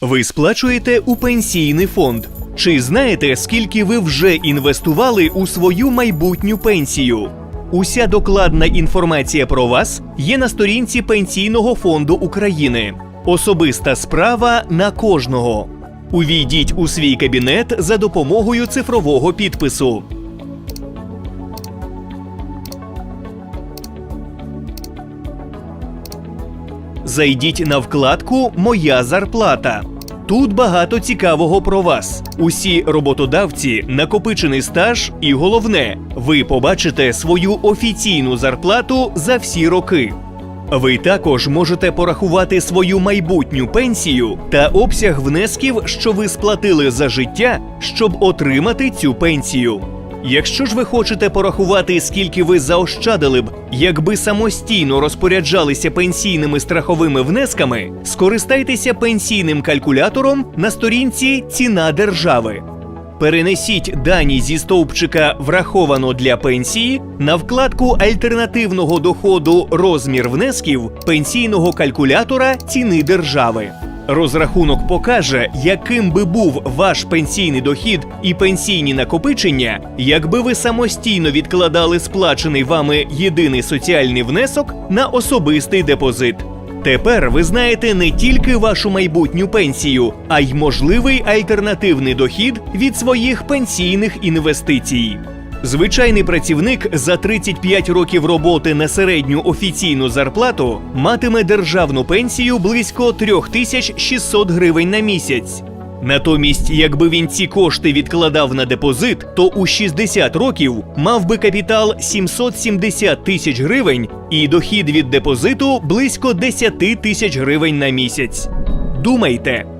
Ви сплачуєте у пенсійний фонд. Чи знаєте, скільки ви вже інвестували у свою майбутню пенсію? Уся докладна інформація про вас є на сторінці Пенсійного фонду України. Особиста справа на кожного. Увійдіть у свій кабінет за допомогою цифрового підпису. Зайдіть на вкладку Моя зарплата. Тут багато цікавого про вас. Усі роботодавці, накопичений стаж, і головне, ви побачите свою офіційну зарплату за всі роки. Ви також можете порахувати свою майбутню пенсію та обсяг внесків, що ви сплатили за життя, щоб отримати цю пенсію. Якщо ж ви хочете порахувати, скільки ви заощадили б, якби самостійно розпоряджалися пенсійними страховими внесками, скористайтеся пенсійним калькулятором на сторінці Ціна держави. Перенесіть дані зі стовпчика Враховано для пенсії на вкладку альтернативного доходу розмір внесків пенсійного калькулятора ціни держави. Розрахунок покаже, яким би був ваш пенсійний дохід і пенсійні накопичення, якби ви самостійно відкладали сплачений вами єдиний соціальний внесок на особистий депозит. Тепер ви знаєте не тільки вашу майбутню пенсію, а й можливий альтернативний дохід від своїх пенсійних інвестицій. Звичайний працівник за 35 років роботи на середню офіційну зарплату матиме державну пенсію близько 3600 гривень на місяць. Натомість, якби він ці кошти відкладав на депозит, то у 60 років мав би капітал 770 тисяч гривень і дохід від депозиту близько 10 тисяч гривень на місяць. Думайте,